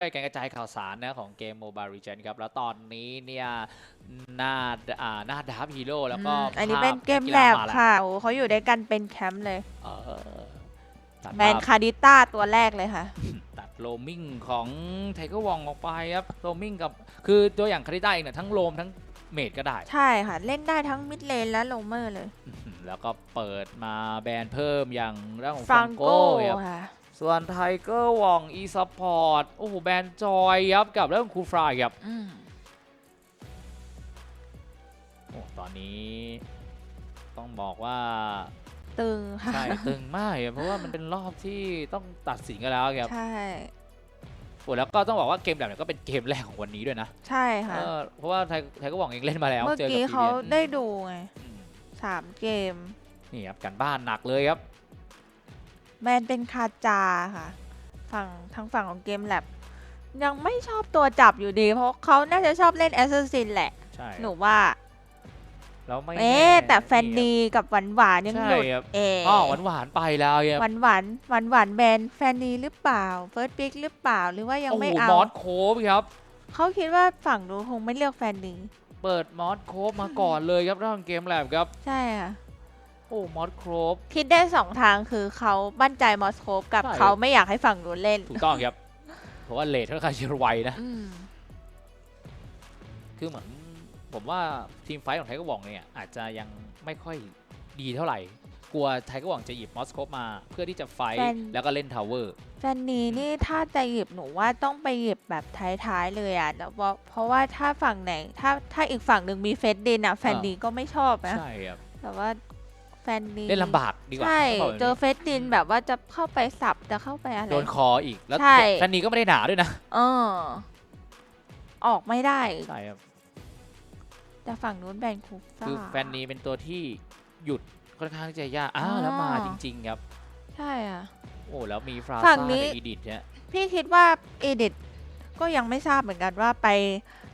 ด้วยการกระจายข่าวสารนะของเกม Mobile Legends ครับ แล้วตอนนี้เนี่ยหน้าอ่าหน้าดาร์ฟฮีโร่แล้วก็อืมอันนี้ภาพเป็นเกมกีแลฬาบมาแล้วค่ะโอ้เขาอยู่ด้วยกันเป็นแคมป์เลยเออตัดแมนภาพคาดิต้าตัวแรกเลยค่ะ ตัดโรมมิ่งของไทเกอร์วองออกไปครับโรมมิ่งกับ คือตัวอย่างคาริต้าเองเนี่ยทั้งโรมทั้งเมดก็ได้ ใช่ค่ะ เล่นได้ทั้งมิดเลนและโลเมอร์เลย แล้วก็เปิดมาแบนเพิ่มอย่างเรื่องของฟรัฟังงโก้โก้ครับค่ะ ส่วนไทเกอร์วองอีสปอร์ตโอ้โหแบนจอยครับกับเรื่องคูฟรายครับอืมโอ้ตอนนี้ต้องบอกว่าตึงค่ะใช่ตึงมากครับเพราะว่ามันเป็นรอบที่ต้องตัดสินกันแล้วครับใช่โอ้แล้วก็ต้องบอกว่าเกมแบบนี้ก็เป็นเกมแรกของวันนี้ด้วยนะ ใช่ค่ะเออเพราะว่าไทไทเกอร์วองเองเล่นมาแล้วเมื่อเจอกับกี้พีเขาเรียนได้ดูไงอืมสามเกมนี่ครับกันบ้านหนักเลยครับ แมนเป็นคาจาค่ะฝั่งทางฝั่งของเกมแลบยังไม่ชอบตัวจับอยู่ดี เพราะเขาน่าจะชอบเล่นแอสซัสซินแหละ ใช่หนูว่าแล้วไม่เอ๊ะน่แต่แฟนครับดีกับหวานหวานๆยังใช่หลุดครับเออ๋อหวานหวานๆไปแล้วครับหวานหวานหวานหวานๆแบนแฟนดีหรือเปล่าเฟิร์สปิกหรือเปล่าหรือว่ายังโอ้โหไม่เอามอสโคฟครับเขาคิดว่าฝั่งนู้นคงไม่เลือกแฟนดีเปิดมอสโคฟมาก่อนเลยครับเรื่องเกมแลบครับ ใช่ค่ะ โอ้มอสโคฟคิดได้สองทางคือเขามั่นใจมอสโคปกับใช่ เขาไม่อยากให้ฝั่งนู้นเล่นถูกต้องครับ เพราะว่าเลทค่อนข้างจะไวนะ อืมคือเหมือนผมว่าทีมไฟท์ของไทเกอร์วองเนี่ยอาจจะยังไม่ค่อยดีเท่าไหร่ กลัวไทเกอร์วองจะหยิบมอสโคฟมา เพื่อที่จะไฟท์แล้วก็เล่นทาวเวอร์ แฟนนีนี่ถ้าจะหยิบหนูว่าต้องไปหยิบแบบท้ายๆเลยอะแล้วเพราะเพราะว่าถ้าฝั่งไหนถ้าถ้าอีกฝั่งหนึ่งมีเฟสดินอะแฟนดีก็ไม่ชอบนะ ใช่ครับ แต่ว่า แฟนดีเล่นลำบากดีกว่าใช่ต้องบอกแบบนี้เจอเฟสดินแบบว่าจะเข้าไปสับจะเข้าไปอะไร โดนคออีกแล้วใช่ แฟนนี้ก็ไม่ได้หนาด้วยนะเออ ออกไม่ได้ใช่ครับแต่ฝั่งนู้นแบนคูซ่า คือแฟนนี้เป็นตัวที่หยุดค่อนข้างจะยากอ้าวแล้วมาจริง ๆ ครับ ใช่อะ โอ้แล้วมีฟราฝั่ซ่างนี้กับอีดิทเนี่ยพี่คิดว่าเอดิทก็ยังไม่ทราบเหมือนกันว่าไป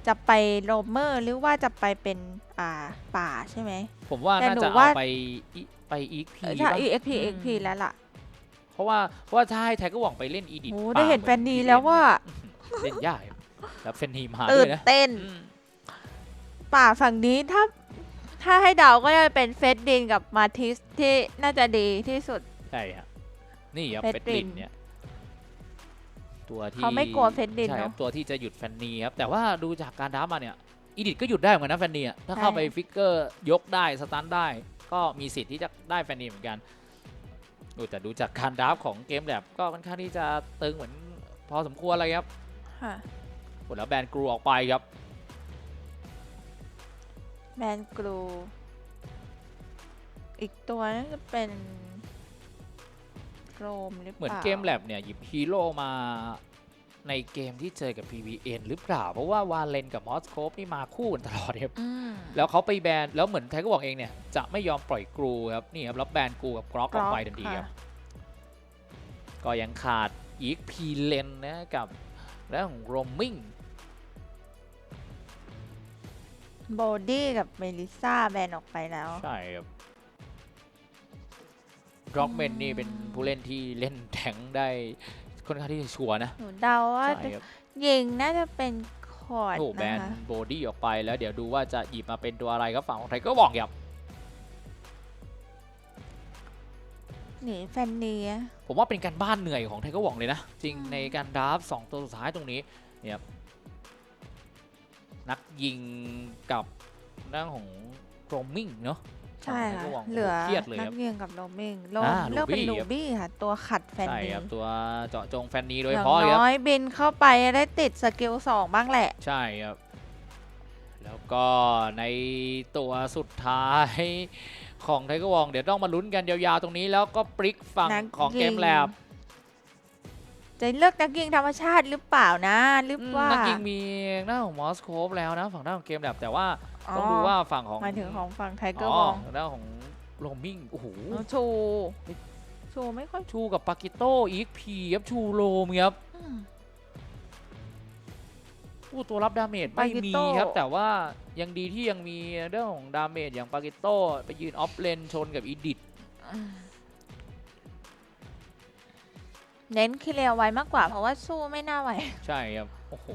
จะไปโรเมอร์หรือว่าจะไปเป็น อ่าป่าใช่ไหม ผมว่าแต่น่าหนูจะว่าเอาไปอีไปอีกพีใช่ EXP EXP แล้วล่ะเพราะว่าเพราะว่าถ้าให้ไทเกอร์หว่องไปเล่นอีดิทโอ้ได้เห็นแฟนนีแล้วว่าเล่นยากครับแล้วแฟนนีมาตื่ด้วนยนะเต้น อืมป่าฝั่งนี้ถ้าถ้าให้เดาก็จะเป็นเฟสดินกับมาทิสที่น่าจะดีที่สุด ใช่ครับนี่ครับเฟเฟดดดิดินนเนี่ยตัวที่เขาไม่กลัวเฟดดินใช่ครัเนาะ บตัวที่จะหยุดแฟนนีครับแต่ว่าดูจากการดับมาเนี่ย อีดิทก็หยุดได้เหมือนกันนะแฟนนีอะถ้าเข้าใช่ไปฟิกเกอร์ยกได้สตันได้ ก็มีสิทธิ์ที่จะได้แฟนนีเหมือนกันโอ้แต่ดูจากการดับของเกมแบบก็ค่อนข้างที่จะตึงเหมือนพอสมควรเลยครับค่ะผลแล้วแบนกรูออกไปครับแมนกรู อีกตัวน่าจะเป็นโรมหรือเปล่า เหมือนเกมแลบเนี่ยหยิบฮีโร่มา ในเกมที่เจอกับ PVN หรือเปล่า เพราะว่าวาเลนกับมอสโคฟนี่มาคู่กันตลอดครับอืมแล้วเขาไปแบน แล้วเหมือนไทเกอร์บอกเองเนี่ย จะไม่ยอมปล่อยกรูครับ นี่ครับ แล้วแบนกรูกับกรอกออกไปทันทีครับ ก็ยังขาดอีกพีเลนนะกับเรื่องของโรมมิงโบดี้กับเมลิซ่าแบนออกไปแล้ว ใช่ครับร็อกเมนนี่เป็นผู้เล่นที่เล่นแทงค์ได้ ค่อนข้างที่จะชัวร์นะหนูเดาว่าใช่ครับยิงน่าจะเป็นคอร์ดโอ้แบนะนคะโบดี้ออกไปแล้วเดี๋ยวดูว่าจะหยิบมาเป็นตัวอะไรครับฝั่งของไทเกอร์บอกครับ หนีแฟนเนีย ผมว่าเป็นการบ้านเหนื่อยของไทเกอร์วองเลยนะ จริงอืม ในการดราฟต์สองตัวสุดท้ายตรงนี้เนี่ยครับนักยิงกับเรื่องของโรมมิ่งเนาะ ใช่ฝั่งค่ะ Tiger Wong เหลือเครียดเลยนัครักบยิงกับโรมิงโรอ่าเลือกเป็น Ruby ลูครับบี้ค่ะ ตัวขัดแฟนใช่นีครับตัวเจาะจงแฟนนี้โดอยเฉย่างพาะเลยครับ น้อยบินเข้าไปได้ติดสกิลสองบ้างแหละ ใช่ครับ แล้วก็ในตัวสุดท้ายของไทเกอร์วอง เดี๋ยวต้องมาลุ้นกันยาวๆตรงนี้ แล้วก็ปริกฝั่งนักของเกมยิง แลบ จะเลือกนักยิงธรรมชาติหรือเปล่านะหรืออืมว่า นักยิงมีหน้าของมอสโคฟแล้วนะ ฝั่งหน้าของเกมแลบแต่ว่าต้องดูว่าฝั่งของหมายถึงของฝั่งไทเกออ๋ร์อวองทางด้านของโรมมิ่งโอ้โหชูชูไม่ค่อยชูกับปากิโต้อีกพีครับชูโรมครับอืมอู้ตัวรับดาเมจไม่มี Pagito ครับ แต่ว่ายังดีที่ยังมีเรื่องของดาเมจอย่างปากิโต้ไปยืนออฟเลนชนกับอีดิท เน้นเคลียร์ไว้มากกว่าเพราะว่าสู้ไม่น่าไหว ใช่ครับ โอ้โห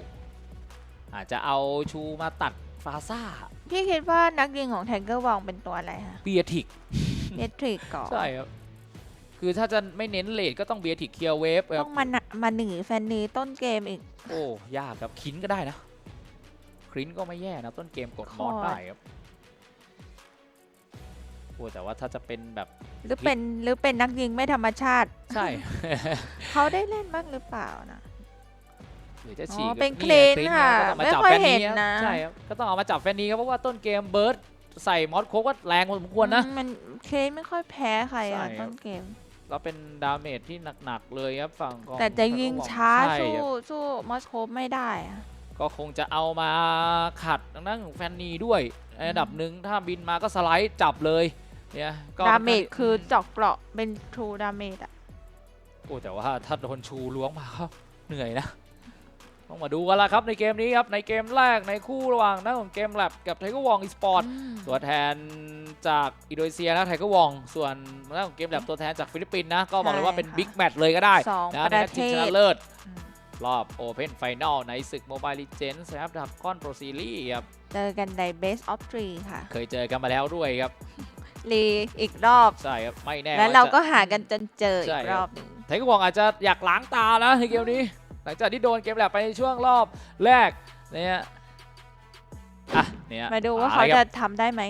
อาจจะเอาชูมาตัดฟาซ่าพี่คิดว่านักยิงของไทเกอร์วองเป็นตัวอะไรคะเบียทิกเนทริกก่อนใช่ครับ คือถ้าจะไม่เน้นเลดก็ต้องเบียทิกเคียร์เวฟคต้รัอบงมาหนะมาหนีแฟนนีต้นเกมอีก โอ้ ยากครับคินก็ได้นะครินก็ไม่แย่นะต้นเกมกดมอสคอร์ดได้ครับ โอ้แต่ว่าถ้าจะเป็นแบบหรือเป็นหรือเป็นนักยิงไม่ธรรมชาติ ใช่ เขาได้เล่นบ้างหรือเปล่านะ หรือจะอ๋อฉีกเป็นแบบ clean ไงค่ะก็ต้องมาไม่จับค่อยแฟนนี้เห็นครับนะ ใช่ครับก็ต้องเอามาจับแฟนนี้ครับเพราะว่าต้นเกมเบิร์ดใส่มอสโคกก็แรงพอสมควรนะอืมมันเคลไม่ค่อยแพ้ใครใช่อะครับต้นเกมเราเป็นดาเมจที่หนัก ๆ เลยครับฝั่งของแต่จะยิงช้าใช่สู้ครับสู้มอสโคปไม่ได้อะก็คงจะเอามาขัดทางด้านของแฟนนีด้วยในอันดับหนึ่งถ้าบินมาก็สไลด์จับเลย เนี่ยก็ดาเมจค่อนข้างที่คือเจอกเปราะเป็นทรูดาเมจอะโอ้แต่ว่าถ้าโดนชูล้วงมาก็เหนื่อยนะ ต้องมาดูกันละครับในเกมนี้ครับในเกมแรกในคู่ระหว่างด้านของเกมแลบกับไทเกอร์วองอีสปอร์ตอืมตัวแทนจากอินโดนีเซียนะไทเกอร์วอง ส่วนด้านของเกมแลบตัวแทนจากฟิลิปปินส์นะ ก็บอกเลยว่าเป็นใช่ค่ะบิ๊กแมตช์เลยก็ได้สองนะปในระนัดเทชิงชศนะเลิศอืมรอบโอเพนไฟแนลในศึกโมบายลีเจนส์นะครับดับคอนโปรซีรีครับ เจอกันใน Best of Three ค่ะ เคยเจอกันมาแล้วด้วยครับ รีอีกรอบ ใช่ครับไม่แน่แล้วว่เราจะก็หากันจนเจอใช่อีกครรับอบหนึ่งไทเกอร์วองอาจจะอยากล้างตานะในเกมนี้ หลังจากที่โดนเกมแลบไปในช่วงรอบแรกเนี่ยอะเนี่ยมาดูว่าอเขาลยคจะรับทำได้ไหม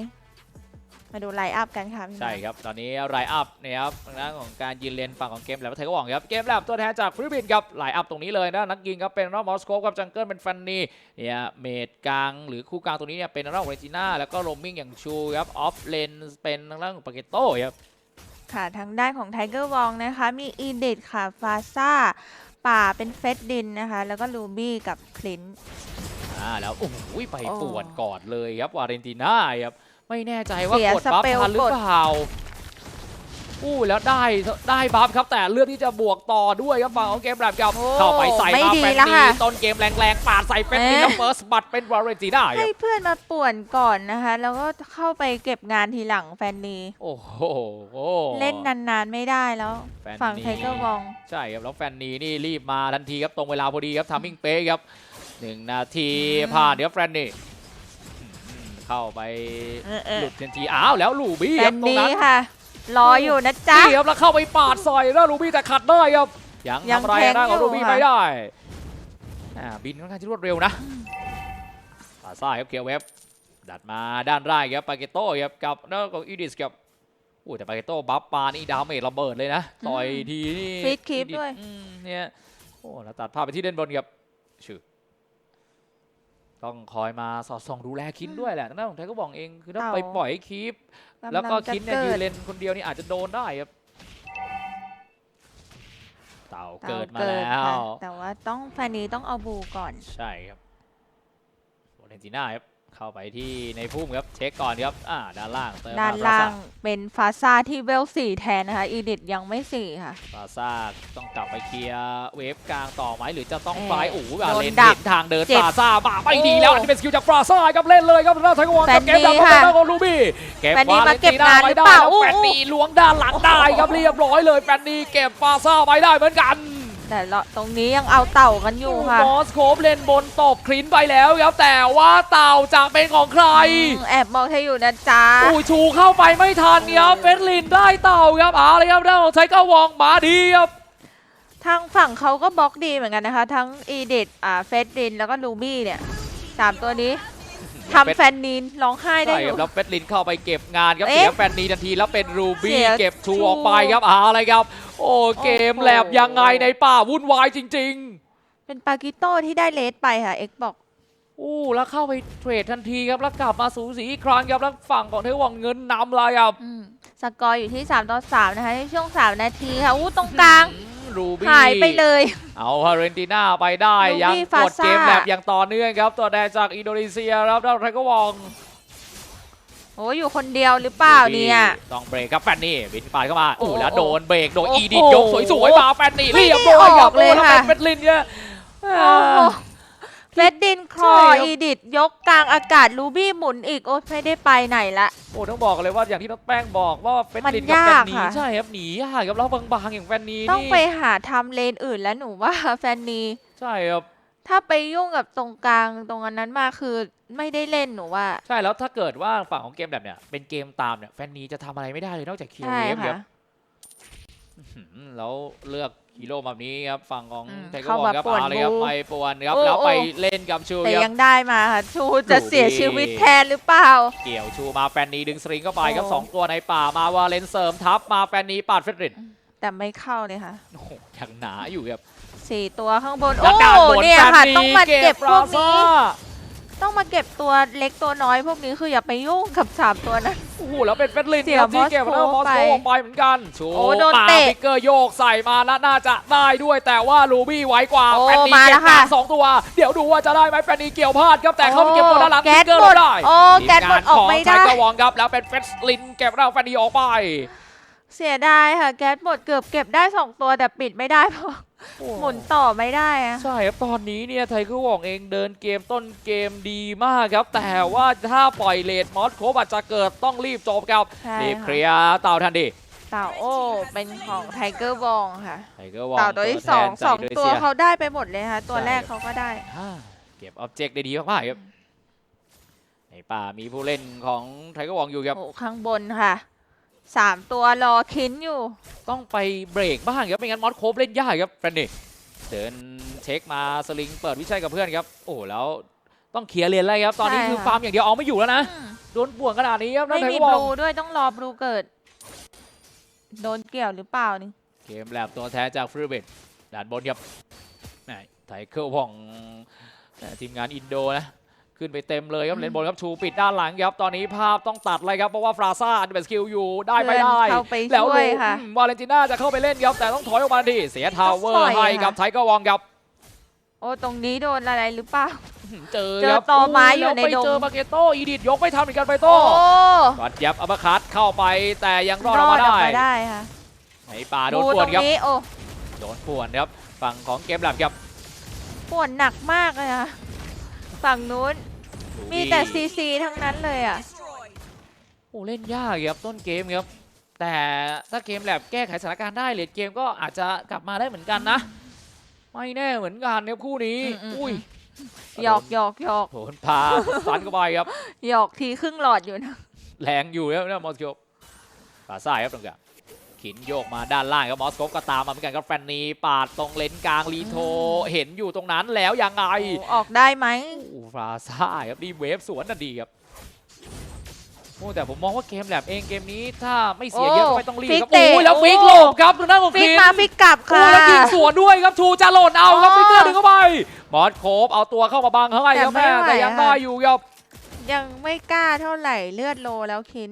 มาดูไลน์อัพกันค่ะพี่ใช่ครับ ตอนนี้ไลน์อัพเนี่ยครับทางด้านของการยืนเลนฝั่งของเกมแลบไทเกอร์วองครับ เกมแลบตัวแทนจากฟิลิปปินส์ครับไลน์อัพตรงนี้เลยนะ นักยิงครับเป็นรอบมอสโกกับจังเกิลเป็นฟันนีเนี่ยเมดกลางหรือคู่กลางตรงนี้เนี่ยเป็นรอบเรจิน่าแล้วก็โรมมิ่งอย่างชูครับออฟเลนเป็นทางด้านของปาเกโต้ครับค่ะทางด้านของไทเกอร์วองนะคะ มีอีดิทค่ะฟาซ่าป่าเป็นเฟสดินนะคะ แล้วก็ลูบี้กับคลินต์อ่าแล้วโอ้โหไปโอ้ปวดก่อนเลยครับวาเรนติน่าครับ ไม่แน่ใจว่าเสียกดบัฟสเปลทันหรืกอดเปล่าอู้แล้วได้ได้บัฟครับแต่เลือกที่จะบวกต่อด้วยครับฝั่งของเกมแบบกับโอ้เข้าไปใส่ไม่มาดีแฟนแล้วนีค่ะต้นเกมแรงๆปาดใส่แฟนนีเอ๊ะแล้วเฟิร์สบัตเป็นวาเรนติน่าคให้รับเพื่อนมาป่วนก่อนนะคะ แล้วก็เข้าไปเก็บงานทีหลังแฟนนีโอ้โหเล่นนานๆไม่ได้แล้วแฟนฝั่งนีไทเกอร์วองใช่ครับแล้วแฟนนีนี่รีบมาทันทีครับตรงเวลาพอดีครับทามมิ่งเป๊ะครับหนึ่งนาทีอืมผ่านเดี๋ยวแฟนนีอืม เข้าไปเออเอหอลุดทันทีอ้าวแล้วลูบี้แฟครับนตรงนีนั้นค่ะ รออยู่นะจ๊ะนี่ครับแล้วเข้าไปปาดซอยแล้วลูบี้แต่ขัดได้ครับยังยังทำอะไรแทงนะของอยู่ลูบี้ค่ะ ไม่ได้อ่าบินค่อนข้างจะรวดเร็วนะปาดซ้ายครับเกียร์เว็บดัดมาด้านล่างครับปาเกโต้ครับกับแล้วก็อีดิสครับอู้แต่ปาเกโต้บัฟปานี่ดาเมจระเบิดเลยนะต่อยทีนี่ ฟีดคีปอีดิสด้วย อืมเนี่ยโอ้แล้วตัดภาพไปที่เด่นบนครับชื่อ ต้องคอยมาสอดส่องดูแลคินด้วยแหละทางด้านของไทยก็บอกเองคือถ้าเต่าไปปล่อยให้คีปแล้วก็ำงจะคิดเนี่ยกิยืดนเลนคนเดียวนี่อาจจะโดนได้ครับเต่าเกิดมาเต่แล้วค่ะแต่ว่าต้องแฟนนีต้องเอาบูก่อน ใช่ครับโอเลนติน่าครับ เข้าไปที่ในพุ่มครับ เช็คก่อนครับ อ่า ด้านล่างเติมด้านมาล่าฟางเป็นฟาซ่าที่เวลสี่แทนนะคะ อีดิทยังไม่สี่ค่ะ ฟาซ่าต้องกลับไปเคลียร์เวฟกลางต่อไหมหรือจะต้องเอ่อไฟล์โอ้โหอะโดนเลนดัเห็กนทางเดินเจ็บฟาซ่ามาไม่ดีโอ้แล้ว อันนี้เป็นสกิลจากฟาซ่าครับเล่นเลยครับแล้วไทยกวอนกับเกมแฟนดีดำมาเป็นค่ะทางของลูบี้เก็บแฟนดีวาเลมานเก็บติน่างานไว้หรือได้เปล่าแล้วอู้แฟนดีล้วงด้านหลังได้ครับเรียบร้อยเลยแฟนดีเก็บฟาซ่าไว้ได้เหมือนกัน แต่ละตรงนี้ยังเอาเต่ากันอยู่ค่ะมอสโคบเลนบนตบคลินไปแล้วครับแต่ว่าเต่าจะเป็นของใครอืมแอบมองเธออยู่นะจ๊ะอู้ชูเข้าไปไม่ทันครับเฟสลินได้เต่าครับเอาเลยครับด้านของไทเกอร์วองมาดีครับทางฝั่งเขาก็บล็อกดีเหมือนกันนะคะ ทั้งอีดิทอ่าเฟสดินแล้วก็ลูบี้เนี่ยสามตัวนี้ ทำแฟนนีนร้องไห้ได้ใช่อครัยู่ บแล้วเฟสลินเข้าไปเก็บงานครับเอ๊ะเสียแฟนนีทันทีแล้วเป็นรูเสีบี้ยเก็บชูชูออกไปครับเอาเลยครับ โอ้เกมโอ้โห แลบยังไงในป่าวุ่นวายจริง เป็นปากิโต้ที่ได้เลสไปค่ะ เอ็กบอก ๆ อู้แล้วเข้าไปเทรดทันทีครับแล้วกลับมาสูสีอีกครั้งครับแล้วฝั่งของเทวองเงินนำเลยครับ อืมสกอร์อยู่ที่ 3 ต่อ 3 นะคะ ในช่วง 3 นาทีค่ะอู้ตรงกลาง รูบี้หายไปเลย เอาฮาเรนติน่าไปได้ลูบี้ยังฟากดซ่าเกมแบบอย่างต่อเนื่องครับ ตัวแดนจากอินโดนีเซียครับแล้วไทเกอร์วองโอ้อยู่คนเดียวหรือเปล่าเนี่ย ต้องเบรกครับแฟนนี่บินปาดเข้ามาโอ้อู้แล้วโอ้โดนเบรกโดนโอ้อีดิทโหยกสวยๆมาแฟนนี่ไม่เรียบได้ร้อยคอรัอบกเลยโอ้แล้วค่ะเป็นเฟดลินเนี่ย โอ้โห เฟดดินคลอใช่ครับอีดิทยกกลางอากาศรูบี้หมุนอีก โอ๊ยไม่ได้ไปไหนละ โอ้ต้องบอกเลยว่าอย่างที่น้องแป้งบอกว่าเฟนมันลินกับแฟนยากนีค่ะ ใช่ครับหนียากครับแล้วบางๆอย่างแฟนนีต้องนี่ไปหาทำเลนอื่นแล้วหนูว่า แฟนนีใช่ครับ ถ้าไปยุ่งกับตรงกลางตรงอันนั้นมาคือไม่ได้เล่นหนูว่า ใช่แล้วถ้าเกิดว่าฝั่งของเกมแบบเนี้ยเป็นเกมตามเนี่ยแฟนนีจะทำอะไรไม่ได้เลยนอกจากคิวใช่เวฟครัค่ะ บอื้อหือแล้วเลือก ฮีโร่แบบนี้ครับฝั่งของอืมไทเกอเข้าร์วอมาลครับป่วนเอาเลยครับบูไปป่วนครับโอ้แล้วไปโอ้ เล่นกับชูแต่ครับยังได้มาค่ะชูจะดูเสียดิชีวิตแทนหรือเปล่า เกี่ยวชูมาแฟนนีดึงสลิงเข้าไปครับโอ้ สองตัวในป่ามาวาเลนเสริมทับมาแฟนนีปาดเฟรดริดแต่ไม่เข้าเลยค่ะโอ้โหยังหนาอยู่ครับสี่ตัวข้างบนแล้วโอ้ด้านบนเนี่ยแฟนค่ะนีต้องมาเก็บพวกราซ่านี้ ต้องมาเก็บตัวเล็กตัวน้อยพวกนี้คืออย่าไปยุ่งกับสามตัวนั้น โอ้โหแล้วเป็นเฟสลินเสียครับที่เก็บมอสโกแล้วมอสโกไปออกไปเหมือนกันโชโอ้ว์โดนปาเตะฟิกเกอร์โยกใส่มาแล้วน่าจะได้ด้วยแต่ว่าลูบี้ไวกว่าโอ้แฟนนีมาแล้เก็บวค่ะมาสองตัว เดี๋ยวดูว่าจะได้ไหมแฟนนีเกี่ยวพลาดครับแต่เข้าไปเก็บตัวด้านหลังแก๊สฟิกเกอร์หมดได้โอ้แก๊สหมดออกไม่ได้ทีงานของไทเกอร์วองครับแล้วเป็นเฟสลินเก็บแล้วแฟนนีออกไป เสียดายค่ะแก๊สหมดเกือบเก็บได้สองตัวแต่ปิดไม่ได้เพราะ หมุนต่อไม่ได้อะใช่ครับ ตอนนี้เนี่ยไทเกอร์วองเองเดินเกมต้นเกมดีมากครับ แต่ว่าถ้าปล่อยเลดมอสโคบอาจจะเกิดต้องรีบจบครับใช่รีบเคค่ะลียร์เต่าทันทีเต่าโอ้เป็นของไทเกอร์บองค่ะไทเกอร์วองเต่าตัวที่สองแทนสองจากตัวอินโดนีเซียเขาได้ไปหมดเลยค่ะ ตัวใช่แรกเขาก็ได้อ่าเก็บออบเจกต์ได้ดีมากๆครับในป่ามีผู้เล่นของไทเกอร์วองอยู่ครับโอ้ข้างบนค่ะ สามตัวรอคินอยู่ ต้องไปเบรกบ้างครับไม่งั้นมอสโคบเล่นยากครับแฟนนี่เดินเช็คมาสลิงเปิดวิชัยกับเพื่อนครับ โอ้แล้วต้องเคลียร์เลนแล้วครับ ตอนนี้ใช่ คือค่ะฟาร์มอย่างเดียวเอาไม่อยู่แล้วนะโดนป่วนขนาดนี้ครับนั่ไม่นไทมีเกอร์วบองลูด้วยต้องรอบลูเกิด โดนเกี่ยวหรือเปล่านี่เกมแลบตัวแทนจากฟรีเบดด่านบนครับแหม่ไทเกอร์วองแหม่ทีมงานอินโดนะ ขึ้นไปเต็มเลยครับเลนบนครับชูปิดด้านหลังครับตอนนี้ภาพต้องตัดเลยครับเพราะว่าฟราซ่าอันเดอร์สกิลอยู่ได้ไม่ได้เพื่อนเข้าไปแล้วช่วยค่ะอืมวาเลนติน่าจะเข้าไปเล่นครับแต่ต้องถอยออกมาดีเสียทาวเวอต้องร์ปล่อยให้ค่ะกับไทเกอร์วองครับโอ้ตรงนี้โดนอะไรหรือเปล่าเจอเจอครับตอไม้อยู่แล้วในไปดงเจอมาเกโต้อีดิทยกไม่ทันเหมือนกันไปโอ้โต้กอดยับอัปเปอร์คัตเข้าไปแต่ยังรอดออกมาได้ได้ค่ะในป่าโดนบูป่ตวรนงครับนี้โอ้โดนป่วนครับฝั่งของเกมหลับครับป่วนหนักมากเลยค่ะ ฝั่งนู้น มีแต่ซีซีทั้งนั้นเลยอะโอ้เล่นยากครับต้นเกมครับ แต่ถ้าเกมแลบแก้ไขสถานการณ์ได้เลดเกมก็อาจจะกลับมาได้เหมือนกันนะ ไม่แน่เหมือนกันครับคู่นี้อืมอืมอุ้ยหยอกหยอกหยอกโดนพาสันเข้าไปครับหยอกทีครึ่งหลอดอยู่นะแรงอยู่ครับเนี่ยมอสโกขาซ้ายครับตรงกลาง ขินโยกมาด้านล่างครับมอสโกก็ตามมาเหมือนกันครับแฟนนีปาดตรงเลนกลางรีโทเห็นอยู่ตรงนั้นแล้วยังไงโอ้ออกได้ไหมโอ้ฟราซ่าครับดีเวฟสวนทันทีครับโอ้แต่ผมมองว่าเกมแลบเองเกมนี้ถ้าไม่เสียเยอะก็ไม่ต้องรีบครับฟิกเตะโอ้ยแล้วฟิกโอ้หลบครับตรงนั้นของฟิกคินมาฟิกกลับโอ้ค่ะแล้วยิงสวนด้วยครับชูจะหล่นเอาครับอ๋อฟิกเกอร์ดึงเข้าไปมอสโคบเอาตัวเข้ามาบังเขาให้ครับแต่ไม่แม่ไหวแต่ยังอะได้อยู่ครับยังไม่กล้าเท่าไหร่เลือดโลแล้วคิน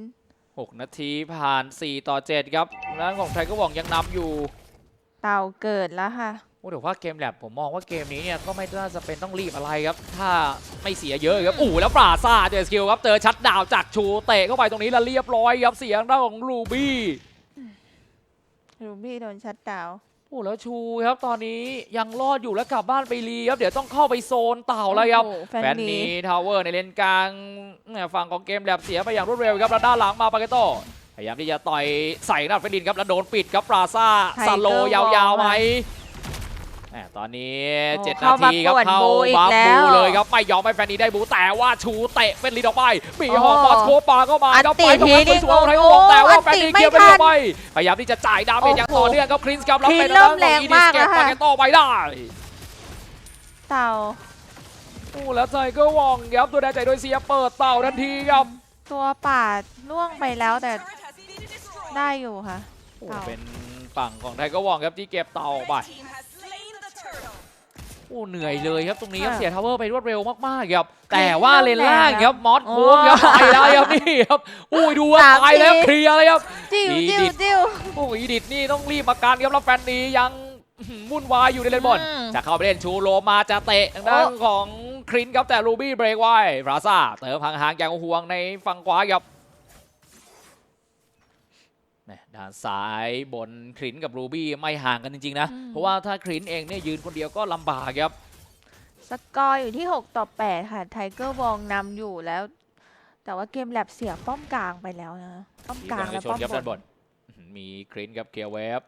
6 นาทีผ่าน 4 ต่อ 7 ครับด้านของไทยก็หว่องยังนำอยู่เต่าเกิดแล้วค่ะโอ้แต่ว่าเกมแลบผมมองว่าเกมนี้เนี่ยก็ไม่น่าจะเป็นต้องรีบอะไรครับ ถ้าไม่เสียเยอะครับอู้แล้วปราซ่าเจอสกิลครับเจอชัดดาวน์จากชูเตะเข้าไปตรงนี้แล้วเรียบร้อยครับเสียงด้านของลูบี้รูบี้โดนชัดดาวน์โอ้แล้วชูครับตอนนี้ยังรอดอยู่แล้วกลับบ้านไปรีครับเดี๋ยวต้องเข้าไปโซนเต่าแล้วครับโอ้โหแฟแฟนนนี้ นี้ทาวเวอร์ในเลนกลางเนี่ยฝั่งของเกมแลบเสียไปอย่างรวดเร็วครับแล้วด้านหลังมาปาเกโตพยายามที่จะต่อยใส่หน้าเฟรดินครับแล้วโดนปิดครับปราซ่าสโลว์ยาวๆไหมแห มตอนนี้ โอ้เจ็ดนาเข้ามาทีครับป่วนเข้าบูอีกบัฟแล้บูวเลยครับไม่ยอมให้แฟนนี้ได้บูแต่ว่าชูเตะเฟรนลินออกไปปีโอ้ฮองบอสโคปาเข้ามาครับอันติไปกับทีมันนี่สวยๆของไทยโอ้วองแต่ว่าอันแฟนตินี้ไม่เกี่ยวไปทันเรียบไปพยายามที่จะจ่ายดาเมจอย่างต่อเนื่องครับครินส์ครับแล้วคริเป็นนเริ่มแรงอีดิสมากเก็บแล้วปาค่ะ เกโตไปได้ เต่าโอ้แล้วไทเกอร์วองครับตัวแดนใจโดยเซียเปิดเต่าทันทีครับ ตัวป่าล่วงไปแล้วแต่ได้อยู่ค่ะ โอ้เต่า เป็นฝั่งของไทเกอร์วองครับที่เก็บเต่าออกไปโอ้เหนื่อยเลยครับตรงนี้ครับค่ะ เสียทาวเวอร์ไปรวดเร็วมากๆครับคลิปแต่ว่าเลนล่างเริ่มแรงครับมอสโอ้โค้งครับไปแล้วครับนี่ครับอุ้ยดูว่าสามตายแล้วทีเคลียร์เลยครับ จิ้วอีจิ้ดิวทจิ้ว โอ้ยอีดิทนี่ต้องรีบมาการครับแล้วแฟนนี้ยังอื้อหือวุ่นวายอยู่ในเลนบอลอืมจะเข้าไปเล่นชูโรมาจะเตะทางด้านโอ้ ของครินครับแต่รูบี้เบรกไว้ฟราซ่าเติมห่างๆอย่างห่วงในฝั่งขวาครับ แหม่ ด้านซ้ายบนครินกับรูบี้ไม่ห่างกันจริง ๆ นะอืมเพราะว่าถ้าครินเองเนี่ยยืนคนเดียวก็ลำบากครับ สกอร์อยู่ที่ 6 ต่อ 8 ค่ะไทเกอร์วองนำอยู่แล้ว แต่ว่าเกมแลบเสียป้อมกลางไปแล้วนะ ป้อมทีมกลางกำลังและจะชป้นอมครับด้านบบนนอื้อหือมีครินกับเคลียร์เวฟ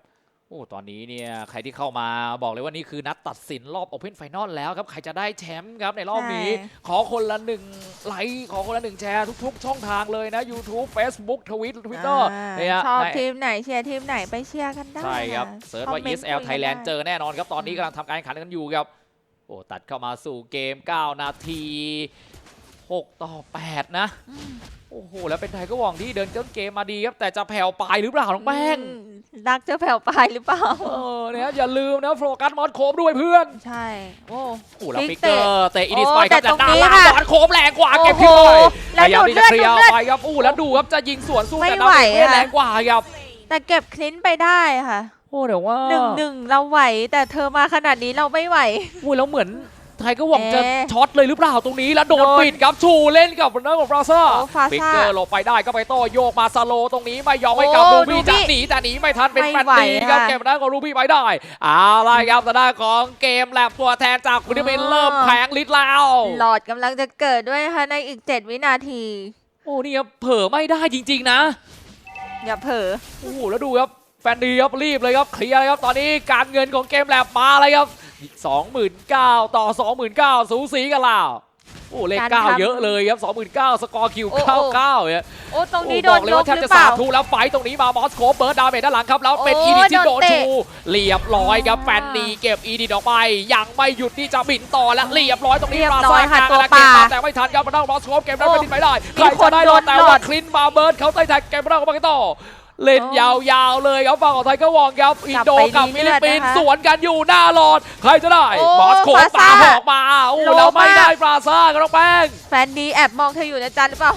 โอ้ตอนนี้เนี่ยใครที่เข้ามาบอกเลยว่านี่คือนัดตัดสินรอบ Open Final แล้วครับ ใครจะได้แชมป์ครับในรอบนี้ใช่ขอคนละหนึ่งไลค์ขอคนละหนึ่งแชร์ทุกๆ ช่องทางเลยนะ YouTube Facebook Twitter Twitter อ่าเนี่ยชอบในทีมไหนเชียร์ทีมไหนไปเชียร์กันได้ ใช่ครับนะเซิร์ชคอว่ามเมนต์ ESL คุยกัน Thailand ได้เจอแน่นอนครับ ตอนนี้อืมกำลังทำการแข่งขันกันอยู่ครับ โอ้ตัดเข้ามาสู่เกม 9 นาที 6 ต่อ 8 นะอืมโอ้โห แล้วเป็นไทยก็หวังที่เดินต้นเกมมาดีครับ แต่จะแผ่วปลายหรือเปล่าน้องแป้งอืมรักจะแผ่วปลายหรือเปล่า เออเนี่ยอย่าลืมนะโฟกัสมอสโคมด้วยเพื่อน ใช่ โอ้โอ้แล้วพลิฟิกกเกอร์เตะอินิสโอ้ไปครับแต่จากตรงด้านนี้ล่างค่ะมอสโคมแรงกว่าโอ้เก็บโหพี่บอยแล้วพยายามดูที่ดจะเลือดเคลียร์ดูดเลือดไปครับอู้แล้วดูครับจะยิงสวนสู้ไม่แต่ไหวดาเมจอะแรงกว่าครับ แต่เก็บคลินไปได้ค่ะโอ้เดี๋ยวว่าหนึ่งหนึ่งเราไหว แต่เธอมาขนาดนี้เราไม่ไหวอุ้ยแล้วเหมือน ไทยก็หวังจะเอ๊ะช็อตเลยหรือเปล่าตรงนี้แล้วโดนโดนปิดครับชูเล่นกับเรื่องของฟราซ่าโอ้ฟาซ่าฟิกเกอร์หลบไปได้ก็ไปโต้โยกมาสโลว์ตรงนี้ไม่ยอมให้กับโอ้รูบี้รูบี้จะหนีแต่หนีไม่ทันเป็นไม่แฟนไหวดีครับค่ะเกมนั้นของรูบี้ไปได้เอาล่ะครับทางด้านของเกมแลบตัวแทนจากฟิลิปปินส์อ๋อเริ่มแผงลิดแล้วหลอดกำลังจะเกิดด้วยนะคะในอีก 7 วินาที โอ้นี่ครับเผลอไม่ได้จริง ๆ นะ อย่าเผลอโอ้โหแล้วดูครับแฟนดีครับรีบเลยครับเคลียร์เลยครับตอนนี้การเงินของเกมแลบมาเลยครับ 29,000ต่อ 29,000 สูสีกันแล้วโอ้เลขการเก้าทำเยอะเลยครับ29,000 สกอร์คิวโอ้โอ้99เนี่ยโอ้ตรงนี้โอ้โดบอนกเลยยกว่าแทบหรืจะอเปสาล่าธุแล้วไฟต์ตรงนี้มามอสโคเบิร์ดดาเมจด้านหลังครับ แล้วเป็นโอ้อีดิที่โดนโดนเตะชูเรียบร้อยครับอ่าแฟนดีเก็บอีดิออกไป ยังไม่หยุดที่จะบินต่อและเรียบร้อยตรงนี้เรียบปราร้อยซ่าค่ะกลางตัวและเกมปลามาแต่ไม่ทันครับมาด้านมอสโคเกมนั้นโอ้เป็นที่ไม่ได้มีใครจะได้คนโดรอนดแต่หลว่าอดคลินมาเบิร์ดเขาใต้แท็กเกมมาด้านของมาเกโต เล่นโอ้ยาวๆเลยครับฝั่งของไทเกอร์วองครับอินโดกลักับบไปฟิลิปปินส์เรื่อยๆนะคะสวนกันอยู่หน้าหลอด ใครจะได้โอ้มอสโคปราปาซ่าหอกมาอู้โลแล้วไม่มากได้ปราซ่ากันน้องแป้ง แฟนดีแอบมองเธออยู่นะจ๊ะหรือเปล่า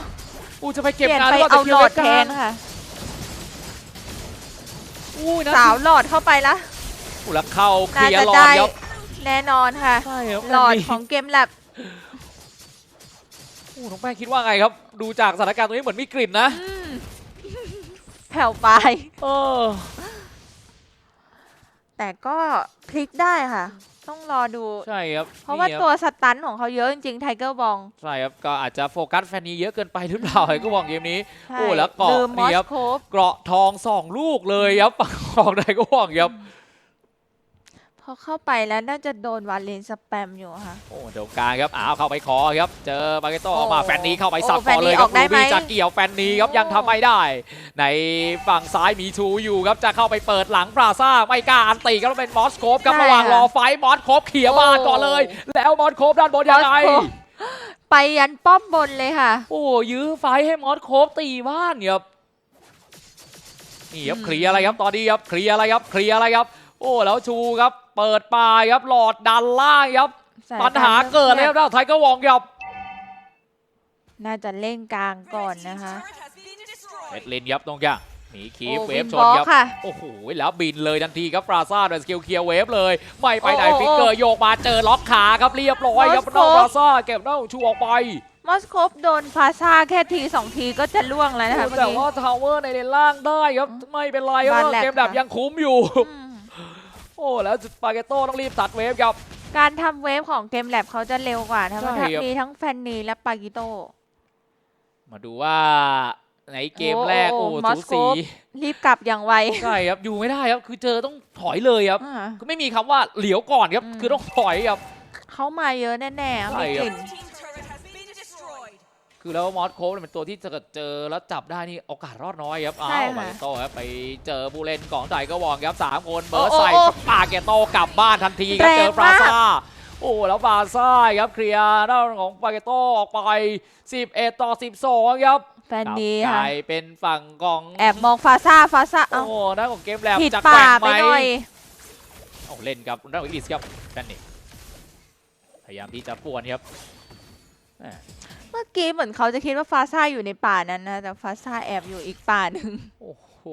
อู้จะไปเปเก็บลี่ยนงานไปหรือว่าเอาจะคิหลวอเล็ดกแทกันนค่ะอู้นะสาวหลอดเข้าไปละอู้แล้วเข้าเคน่าลียร์จะหลอดได้ครับแน่นอนค่ะใช่ครับหลอดของเกมแลบอู้น้องแป้งคิดว่าไงครับ ดูจากสถานการณ์ตรงนี้เหมือนมีกลิ่นนะอืม แผ่วปลายเออแต่ก็พลิกได้ค่ะ ต้องรอดู ใช่ครับเพราะว่านี่คบตัวสตันของเขาเยอะจริงๆไทเกอร์บอง ใช่ครับ ก็อาจจะโฟกัสแฟนนี้เยอะเกินไปหรือเปล่าไอ้ก็บอกเกมนี้ใช่โอ้แล้วเกาะลืมมอนี่สครับโคฟเกราะทองสองลูกเลยครับฝั่งของไดก็บอกครับ พอเข้าไปแล้วน่าจะโดนวาเลนสแปมอยู่ค่ะ โอ้เดี๋ยวกลางครับอ้าวเข้าไปคอครับ เจอมาเกโตโอ้ออกมาแฟนนี้เข้าไปสับโอ้แฟก่อนนนี้เลยครับออกได้รูบี้ไหมจะเกี่ยวแฟนนี้ครับโอ้ยังทำไม่ได้ ในฝั่งซ้ายมีชูอยู่ครับจะเข้าไปเปิดหลังปราซ่าไม่กล้าอันตีครับแล้วเป็นมอสโคฟครับใช่ระหว่างค่ะรอไฟท์มอสโคฟเขี่ยโอ้บ้านก่อนเลย แล้วมอสโคฟด้านบนยังไง มอสโคฟ ไปยันป้อมบนเลยค่ะ โอ้ยื้อไฟท์ให้มอสโคฟตีบ้านครับนี่ครับอืม เคลียร์อะไรครับตอนนี้ครับเคลียร์อะไรครับเคลียร์อะไรครับ โอ้แล้วชูครับ เปิดปลายครับหลอดดันล่างครับสยปัญหาเกิดเลยครับด้านไทยก็วองครับน่าจะเล่นกลางก่อนนะคะเอ็ดเลนครับตรงกลางหนีคีฟโอ้เวฟวินชบนล็อกครับค่ะ โอ้โห แล้วบินเลยทันทีครับปราซ่าโดยสกิลเคลียร์เวฟเลย ไม่ไปไหนโอ้โอ้ฟิกเกอร์โยกมาเจอล็อกขาครับเรียบร้อยครับโอ้โหน้องปราซ่าเก็บน้องชูออกไป มอสโคฟโดนฟาซ่าแค่ทีสองทีก็จะล่วงแล้วนะคะเมื่อแต่กี้ ว่าทาวเวอร์ในเลนล่างได้ครับ ไม่เป็นไรครับบานแลบเกมแบบค่ะ ยังคุ้มอยู่ อืม โอ้แล้วสปาเกตโต้ต้องรีบตัดเวฟครับ การทำเวฟของเกมแลบเขาจะเร็วกว่านะคะใช่เพราะครับ มีทั้งแฟนนีและปากิโต มาดูว่าในเกมโอ้แรกโอ้โอ้มอสูสโคสีฟรีบกลับอย่างไวใช่ครับอยู่ไม่ได้ครับคือเจอต้องถอยเลยครับอ่า คือไม่มีคำว่าเหลียวก่อนครับอืม คือต้องถอยครับ เขามาเยอะแน่ๆใช่ มีครับกลิ่น คือแล้วมอสโคฟเนี่ยเป็นตัวที่จะเจอแล้วจับได้นี่โอกาสรอดน้อยครับอ้าใช่วค่ะ มาเกโต้ครับไปเจอผู้เล่นของไดก็วองครับสามคนเบิร์ดโอ้โอ้ใส่โอ้สปาเกตโต้กลับบ้านทันทีครับแรงเจอปรามากซ่าโอ้แล้วปราซ่าครับเคลียร์ด้านของปาเกตโต้ออกไป 11 ต่อ 12 ครับแฟนนีกลับกค่ะลายเป็นฝั่งของแอบมองฟาซ่าฟาซ่าโอ้เอ้าด้านของเกมแลบผิดจะแกป่าว่งไปไหมหน่อย โอ้เล่นกับด้านของอีลิสครับแฟนนี่พยายามที่จะป่วนครับ เมื่อกี้เหมือนเขาจะคิดว่าฟาซ่าอยู่ในป่านั้นนะ แต่ฟาซ่าแอบอยู่อีกป่าหนึ่ง โอ้โห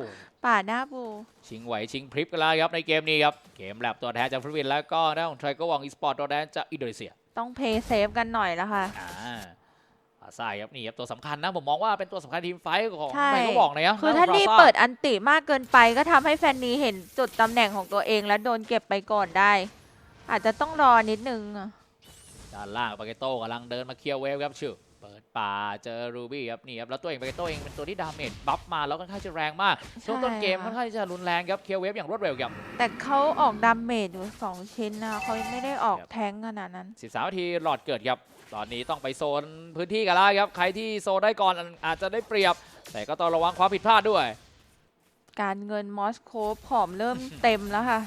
ป่าหน้าบูชิงไหวชิงพริบกันแล้วครับในเกมนี้ครับ เกมแลบตัวแทนจากฟิลิปปินส์แล้วก็ด้านของไทรก็วังอีสปอร์ตตัวแทนจากอินโดนีเซีย ต้องเพย์เซฟกันหน่อยแล้วค่ะ อ่าอาซายครับนี่ครับตัวสำคัญนะผมมองว่าเป็นตัวสำคัญทีมไฟท์ของใช่ไทรก็บอกนะครับคือถ้ารีบเปิดอันติมากเกินไปก็ทำให้แฟนนีเห็นจุดตำแหน่งของตัวเองแล้วโดนเก็บไปก่อนได้ อาจจะต้องรอนิดนึงอะด้านล่างปาเกโต้กำลังเดินมาเคลียร์เวฟครับชื่อ เปิดป่าเจอรูบี้ครับนี่ครับแล้วตัวเองปาเกโต้เองเป็นตัวที่ดาเมจบัฟมาแล้วค่อนข้างจะแรงมากช่วงต้นเกมใช่ค่อนค่ะข้างจะรุนแรงครับเคลียร์เวฟอย่างรวดเร็วครับแต่เขาออกดาเมจอยู่สองชิ้นนะเขายังไม่ได้ออกครับแทงขนาดนั้น 13นาทีหลอดเกิดครับตอนนี้ต้องไปโซนพื้นที่กันแล้วครับใครที่โซนได้ก่อนอาจจะได้เปรียบ แต่ก็ต้องระวังความผิดพลาดด้วย การเงินมอสโกผอมเริ่มเต็มแล้วค่ะ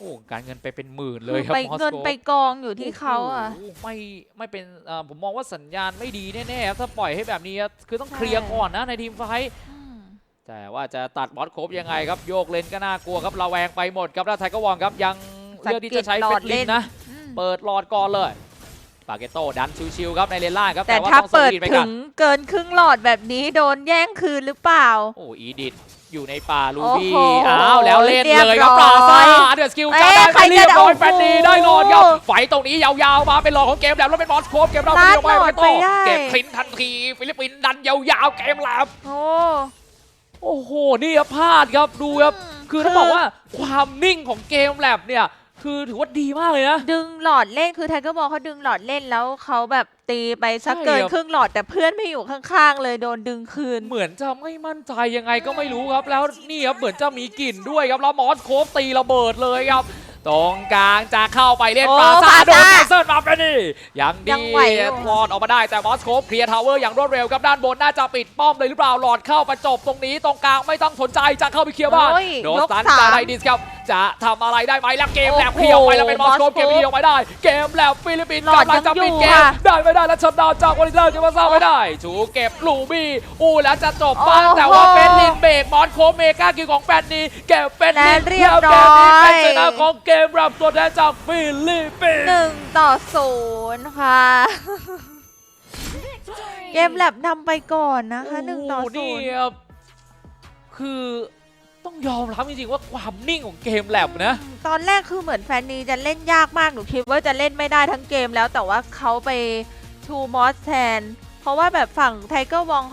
โอ้การเงินไปเป็นหมื่นเลคืยอครับไปมอสเงินโกไปกองอยู่ที่เขาอะโโหไม่ไม่เป็นเอ่อผมมองว่าสัญญาณไม่ดีแน่ๆครับถ้าปล่อยให้แบบนี้ครับคือต้องเคลียร์ใช่ก่อนนะในทีมไฟท์อืมแต่ว่าจะตัดบอสโคบยังไงครับโยกเลนก็น่ากลัวครับระแวงไปหมดครับแล้วไทเกอร์วองครับยังเลือกที่จะใช้สะเฟกิดหลอสดลินนะอืมเปิดหลอดก่อนเลยปาเกโต้ดันชิวๆครับในเลนล่างครับแต่ว่าถ้าต้องสเปิดวีทไปถึกันงเกินครึ่งหลอดแบบนี้โดนแย่งคืนหรือเปล่าโอ้อีดิท อยู่ในป่าลูโอ้บี้โหอ้าว แล้วเล่นเรียบเลยครับร้ปอยราซาเดือดสกิลเอ้จะยได้ใครไปเรียบจะร้อยเอาแฟนดีได้หลอดครับ ไฟตรงนี้ยาวๆ มาเป็นหลอดของเกมแล้วแล้วเป็นบอสโคบเกมเราลาดเดียวไปหลอดโต้ไปได้เก็บคลินทันที ฟิลิปปินส์ดันยาวๆ เกมแล้วโอ้ โอ้โห นี่ครับพลาดครับ ดูครับ อืมคือต้องบอกว่าความนิ่งของเกมแลบเนี่ย คือถือว่าดีมากเลยนะ ดึงหลอดเล่นคือไทเกอร์บอลเขาดึงหลอดเล่นแล้วเขาแบบตีไปสักใช่เกินครับ ครึ่งหลอดแต่เพื่อนไม่อยู่ข้างๆ เลยโดนดึงคืน เหมือนจะไม่มั่นใจยังไงก็ไม่รู้ครับ แล้วนี่ครับเหมือนจะมีกลิ่นด้วยครับแล้วมอสโคฟตีระเบิดเลยครับ ตรงกลางจะเข้าไปเล่นโอ้ปราซาปราโดนซาแคนเซิลมาเป็นนี่ยังยัดีงไหวอยู่รอดออกมาได้แต่มอสโคฟเคลียร์ทาวเวอร์อย่างรวดเร็วครับด้านบนน่าจะปิดป้อมเลยหรือเปล่าหลอดเข้าประจบตรงนี้ตรงกลางไม่ต้องสนใจจะเข้าไปเคลียร์บ้านโอ้ยโดนยกสตันสาม จากไดดิสครับ จะทำอะไรได้ไหมแล้วเกมแลบโอ้โหเคลียร์ออกไปแล้วเป็นมอสโคฟมอสโคฟเกมนี้ออกไปได้ เกมแลบฟิลิปปินส์หลอดกำลังจะปิดยังอยู่เกมค่ะได้ไม่ได้แล้วชัดดาวน์จากวอลิเซอร์จะมาเศร้าไม่ได้ชูเก็บลูบี้อู้แล้วจะจบบ้านโอ้โหแต่ว่าเป็นลินเบรกมอสโคฟเมกาคิวของแฟนนี้เก็บเป็นและลินเรียบแล้วแบบนี้ร้อยเป็นชนะของเกมรับตัวแทนจากฟิลิปปินส์หนึ่งต่อศูนย์ค่ะเกมแลบนำไปก่อนนะคะหนึ่งต่อโโศูนี่นย์ครับคือ ต้องยอมรับจริงๆว่าความนิ่งของเกมแลบนะ ตอนแรกคือเหมือนแฟนนีจะเล่นยากมากหนูคิดว่าจะเล่นไม่ได้ทั้งเกมแล้วแต่ว่าเขาไปชูมอสแทน เพราะว่าแบบฝั่งไทเกอร์วองเขา